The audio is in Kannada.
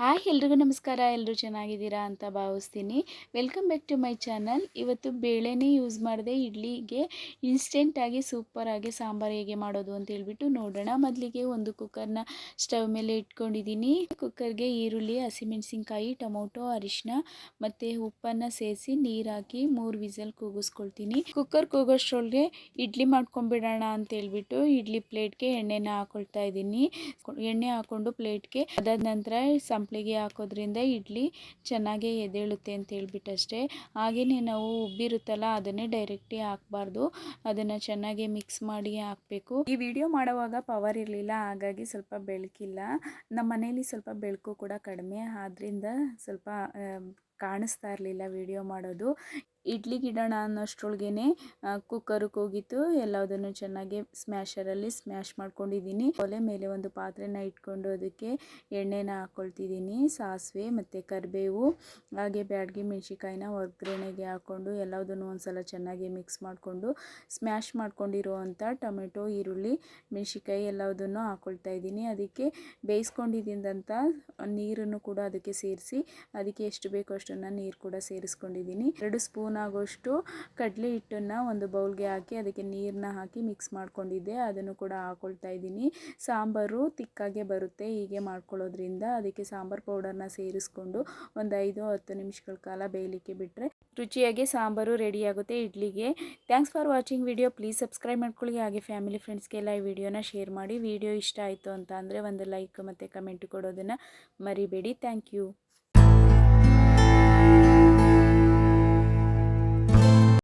ಹಾಯ್, ಎಲ್ರಿಗೂ ನಮಸ್ಕಾರ. ಎಲ್ಲರೂ ಚೆನ್ನಾಗಿದ್ದೀರಾ ಅಂತ ಭಾವಿಸ್ತೀನಿ. Welcome back to my channel. ಇವತ್ತು ಬೇಳೆನೇ ಯೂಸ್ ಮಾಡಿದೆ ಇಡ್ಲಿಗೆ ಇನ್ಸ್ಟೆಂಟಾಗಿ ಸೂಪರಾಗಿ ಸಾಂಬಾರು ಹೇಗೆ ಮಾಡೋದು ಅಂತ ಹೇಳ್ಬಿಟ್ಟು ನೋಡೋಣ. ಮೊದಲಿಗೆ ಒಂದು ಕುಕ್ಕರ್ನ ಸ್ಟವ್ ಮೇಲೆ ಇಟ್ಕೊಂಡಿದ್ದೀನಿ. ಕುಕ್ಕರ್ಗೆ ಈರುಳ್ಳಿ, ಹಸಿಮೆಣಸಿನ್ಕಾಯಿ, ಟೊಮೊಟೊ ಅರಿಶಿನ ಮತ್ತು ಉಪ್ಪನ್ನು ಸೇರಿಸಿ ನೀರು ಹಾಕಿ ಮೂರು ವಿಸಲ್ ಕೂಗಿಸ್ಕೊಳ್ತೀನಿ. ಕುಕ್ಕರ್ ಕೂಗೋಷ್ಟ್ರೊಳಗೆ ಇಡ್ಲಿ ಮಾಡ್ಕೊಂಡ್ಬಿಡೋಣ ಅಂತ ಹೇಳ್ಬಿಟ್ಟು ಇಡ್ಲಿ ಪ್ಲೇಟ್ಗೆ ಎಣ್ಣೆನ ಹಾಕೊಳ್ತಾ ಇದ್ದೀನಿ. ಎಣ್ಣೆ ಹಾಕೊಂಡು ಪ್ಲೇಟ್ಗೆ ಅದಾದ ನಂತರ ಸಂಪ್ಳಿಗೆ ಹಾಕೋದ್ರಿಂದ ಇಡ್ಲಿ ಚೆನ್ನಾಗೇ ಎದ್ದೇಳುತ್ತೆ ಅಂತ ಹೇಳ್ಬಿಟ್ಟಷ್ಟೇ. ಹಾಗೆಯೇ ನಾವು ಉಬ್ಬಿರುತ್ತಲ್ಲ ಅದನ್ನೇ ಡೈರೆಕ್ಟಿ ಹಾಕಬಾರ್ದು. ಅದನ್ನು ಚೆನ್ನಾಗಿ ಮಿಕ್ಸ್ ಮಾಡಿ ಹಾಕಬೇಕು. ಈ ವಿಡಿಯೋ ಮಾಡುವಾಗ ಪವರ್ ಇರಲಿಲ್ಲ, ಹಾಗಾಗಿ ಸ್ವಲ್ಪ ಬೆಳಕಿಲ್ಲ. ನಮ್ಮ ಮನೇಲಿ ಸ್ವಲ್ಪ ಬೆಳಕು ಕೂಡ ಕಡಿಮೆ. ಆದ್ದರಿಂದ ಸ್ವಲ್ಪ ಕಾಣಿಸ್ತಾ ಇರಲಿಲ್ಲ ವಿಡಿಯೋ ಮಾಡೋದು. ಇಡ್ಲಿ ಗಿಡೋಣ ಅನ್ನೋಷ್ಟ್ರೊಳಗೇನೆ ಕುಕ್ಕರ್ಗೆ ಕೋಗಿತ್ತು ಎಲ್ಲದನ್ನು ಚೆನ್ನಾಗಿ ಸ್ಮ್ಯಾಶರಲ್ಲಿ ಸ್ಮ್ಯಾಶ್ ಮಾಡ್ಕೊಂಡಿದ್ದೀನಿ. ಒಲೆ ಮೇಲೆ ಒಂದು ಪಾತ್ರೆನ ಇಟ್ಕೊಂಡು ಅದಕ್ಕೆ ಎಣ್ಣೆನ ಹಾಕ್ಕೊಳ್ತಿದ್ದೀನಿ ಸಾಸಿವೆ ಮತ್ತು ಕರಿಬೇವು, ಹಾಗೆ ಬ್ಯಾಡ್ಗಿ ಮೆಣಸಿಕಾಯಿನ ಒಗ್ಗರಣೆಗೆ ಹಾಕ್ಕೊಂಡು ಎಲ್ಲದನ್ನು ಒಂದ್ಸಲ ಚೆನ್ನಾಗಿ ಮಿಕ್ಸ್ ಮಾಡಿಕೊಂಡು ಸ್ಮ್ಯಾಶ್ ಮಾಡ್ಕೊಂಡಿರುವಂಥ ಟೊಮೆಟೊ, ಈರುಳ್ಳಿ ಮೆಣಸಿಕಾಯಿ ಎಲ್ಲದನ್ನು ಹಾಕ್ಕೊಳ್ತಾ ಇದ್ದೀನಿ. ಅದಕ್ಕೆ ಬೇಯಿಸ್ಕೊಂಡಿದ್ದಂಥ ನೀರನ್ನು ಕೂಡ ಅದಕ್ಕೆ ಸೇರಿಸಿ, ಅದಕ್ಕೆ ಎಷ್ಟು ಬೇಕೋ ಅಷ್ಟನ್ನು ನೀರು ಕೂಡ ಸೇರಿಸ್ಕೊಂಡಿದ್ದೀನಿ. ಎರಡು ಸ್ಪೂನ್ ಆಗೋಷ್ಟು ಕಡಲೆ ಹಿಟ್ಟನ್ನು ಒಂದು ಬೌಲ್ಗೆ ಹಾಕಿ ಅದಕ್ಕೆ ನೀರನ್ನ ಹಾಕಿ ಮಿಕ್ಸ್ ಮಾಡ್ಕೊಂಡಿದ್ದೆ. ಅದನ್ನು ಕೂಡ ಹಾಕ್ಕೊಳ್ತಾ ಇದ್ದೀನಿ. ಸಾಂಬಾರು ತಿಕ್ಕಾಗೆ ಬರುತ್ತೆ, ಹೀಗೆ ಮಾಡ್ಕೊಳ್ಳೋದ್ರಿಂದ. ಅದಕ್ಕೆ ಸಾಂಬಾರು ಪೌಡರ್ನ ಸೇರಿಸ್ಕೊಂಡು ಒಂದು ಐದು ಹತ್ತು ನಿಮಿಷಗಳ ಕಾಲ ಬೇಯಲಿಕ್ಕೆ ಬಿಟ್ಟರೆ ರುಚಿಯಾಗಿ ಸಾಂಬಾರು ರೆಡಿಯಾಗುತ್ತೆ ಇಡ್ಲಿಗೆ. Thanks for watching video. Please subscribe ಮಾಡ್ಕೊಳ್ಳಿ. ಹಾಗೆ ಫ್ಯಾಮಿಲಿ ಫ್ರೆಂಡ್ಸ್ಗೆಲ್ಲ ಈ ವಿಡಿಯೋನ ಶೇರ್ ಮಾಡಿ. ವಿಡಿಯೋ ಇಷ್ಟ ಆಯಿತು ಅಂತ ಅಂದರೆ ಒಂದು ಲೈಕ್ ಮತ್ತು ಕಮೆಂಟ್ ಕೊಡೋದನ್ನು ಮರಿಬೇಡಿ. Thank you.